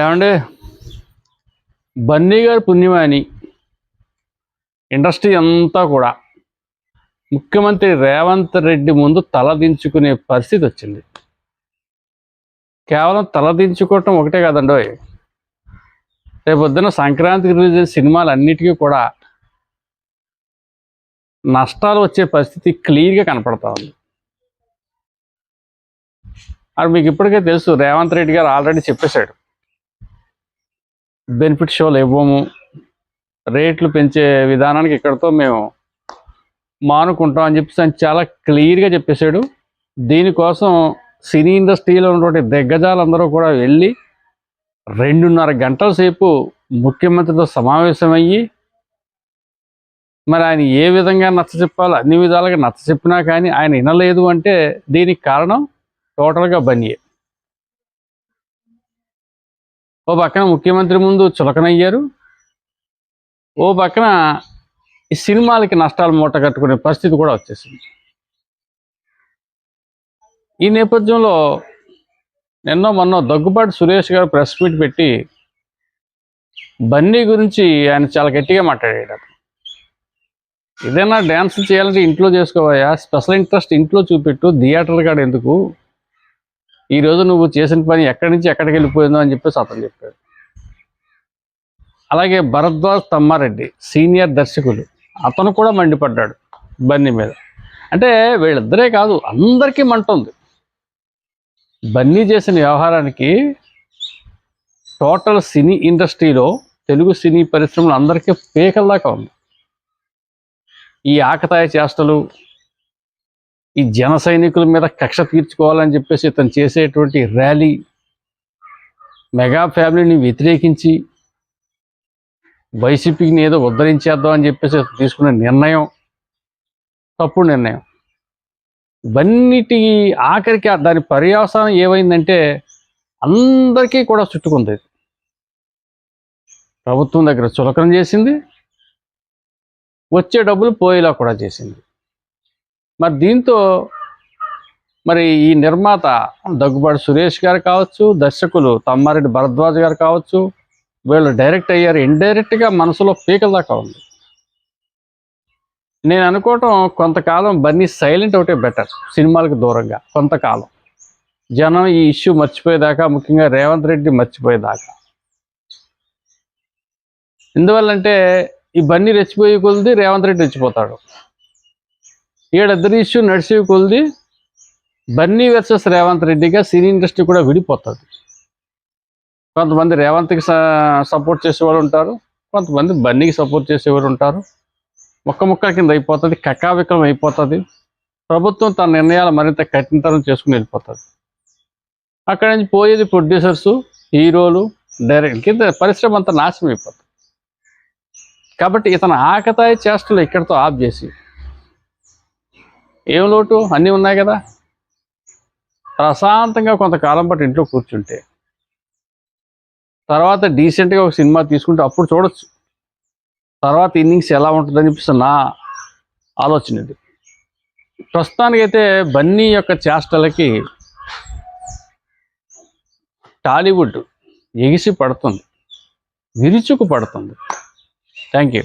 ఏమండి? బన్నీ గారు పుణ్యమాని ఇండస్ట్రీ అంతా కూడా ముఖ్యమంత్రి రేవంత్ రెడ్డి ముందు తలదించుకునే పరిస్థితి వచ్చింది. కేవలం తలదించుకోవటం ఒకటే కదండో రేపొద్దున సంక్రాంతికి రిలీజ్ అయిన సినిమాలు అన్నిటికీ కూడా నష్టాలు వచ్చే పరిస్థితి క్లియర్గా కనపడతా ఉంది. అది మీకు ఇప్పటికే తెలుసు రేవంత్ రెడ్డి గారు ఆల్రెడీ చెప్పేశాడు. బెనిఫిట్ షోలు ఇవ్వము రేట్లు పెంచే విధానానికి ఇక్కడతో మేము మానుకుంటాం అని చెప్పేసి ఆయన చాలా క్లియర్గా చెప్పేశాడు. దీనికోసం సినీ ఇండస్ట్రీలో ఉన్నటువంటి దిగ్గజాలందరూ కూడా వెళ్ళి రెండున్నర గంటల సేపు ముఖ్యమంత్రితో సమావేశమయ్యి మరి ఆయన ఏ విధంగా నచ్చ చెప్పాలో అన్ని విధాలుగా నచ్చ చెప్పినా కానీ ఆయన వినలేదు అంటే దీనికి కారణం టోటల్గా బనియే. ఓ పక్కన ముఖ్యమంత్రి ముందు చులకనయ్యారు. ఓ పక్కన ఈ సినిమాలకి నష్టాలు మూట కట్టుకునే పరిస్థితి కూడా వచ్చేసింది. ఈ నేపథ్యంలో నిన్నో మొన్న దగ్గుబాటు సురేష్ గారు ప్రెస్ మీట్ పెట్టి బన్నీ గురించి ఆయన చాలా గట్టిగా మాట్లాడాడు ఏదైనా డ్యాన్స్ చేయాలంటే ఇంట్లో చేసుకోవాయా? స్పెషల్ ఇంట్రెస్ట్ ఇంట్లో చూపెట్టు థియేటర్ కాడ ఎందుకు? ఈ రోజు నువ్వు చేసిన పని ఎక్కడి నుంచి ఎక్కడికి వెళ్ళిపోయిందో అని చెప్పేసి అతను చెప్పాడు. అలాగే భరద్వాజ్ తమ్మారెడ్డి సీనియర్ దర్శకులు అతను కూడా మండిపడ్డాడు బన్నీ మీద. అంటే వీళ్ళిద్దరే కాదు అందరికీ మంట ఉంది. బన్నీ చేసిన వ్యవహారానికి టోటల్ సినీ ఇండస్ట్రీలో తెలుగు సినీ పరిశ్రమలు అందరికీ పేకల్లాగా ఉంది. ఈ ఆకతాయ చేష్టలు ఈ జన సైనికుల మీద కక్ష తీర్చుకోవాలని చెప్పేసి ఇతను చేసేటువంటి ర్యాలీ మెగా ఫ్యామిలీని వ్యతిరేకించి వైసీపీని ఏదో ఉద్ధరించేద్దాం అని చెప్పేసి తీసుకున్న నిర్ణయం తప్పుడు నిర్ణయం. ఇవన్నిటి ఆఖరికి దాని పర్యవసానం ఏమైందంటే అందరికీ కూడా చుట్టుకుంది ప్రభుత్వం దగ్గర చులకన చేసింది వచ్చే డబ్బులు పోయేలా కూడా చేసింది. మరి దీంతో మరి ఈ నిర్మాత దగ్గుబాటి సురేష్ గారు కావచ్చు దర్శకులు తమ్మారెడ్డి భరద్వాజ్ గారు కావచ్చు వీళ్ళు డైరెక్ట్ అయ్యారు. ఇండైరెక్ట్గా మనసులో పీకల దాకా ఉంది. నేను అనుకోవటం కొంతకాలం బన్నీ సైలెంట్ ఒకటే బెటర్ సినిమాలకు దూరంగా కొంతకాలం. జనం ఈ ఇష్యూ మర్చిపోయేదాకా ముఖ్యంగా రేవంత్ రెడ్డి మర్చిపోయేదాకా. ఎందువల్లంటే ఈ బన్నీ రెచ్చిపోయే కొలిది రేవంత్ రెడ్డి రెచ్చిపోతాడు. ఈడద్దరి ఇష్యూ నడిచే కొలిది బన్నీ వర్సెస్ రేవంత్ రెడ్డిగా సినీ ఇండస్ట్రీ కూడా విడిపోతుంది. కొంతమంది రేవంత్కి సపోర్ట్ చేసేవాళ్ళు ఉంటారు కొంతమంది బన్నీకి సపోర్ట్ చేసేవారు ఉంటారు. ముక్క ముక్క కింద అయిపోతుంది కకావికలం అయిపోతుంది. ప్రభుత్వం తన నిర్ణయాలు మరింత కఠినతరం చేసుకుని వెళ్ళిపోతుంది. అక్కడి నుంచి పోయేది ప్రొడ్యూసర్స్ హీరోలు డైరెక్ట్ కింద పరిశ్రమ అంతా నాశనం అయిపోతుంది. కాబట్టి ఇతను ఆకతాయి చేష్టలు ఇక్కడితో ఆఫ్ చేసి ఏం లోటు? అన్నీ ఉన్నాయి కదా? ప్రశాంతంగా కొంతకాలం పాటు ఇంట్లో కూర్చుంటే తర్వాత డీసెంట్గా ఒక సినిమా తీసుకుంటే అప్పుడు చూడొచ్చు. తర్వాత ఇన్నింగ్స్ ఎలా ఉంటుందని చెప్పేసి నా ఆలోచన ఇది. ప్రస్తుతానికైతే బన్నీ యొక్క చేష్టలకి టాలీవుడ్ ఎగిసి పడుతుంది. విరుచుకు పడుతుంది. Thank you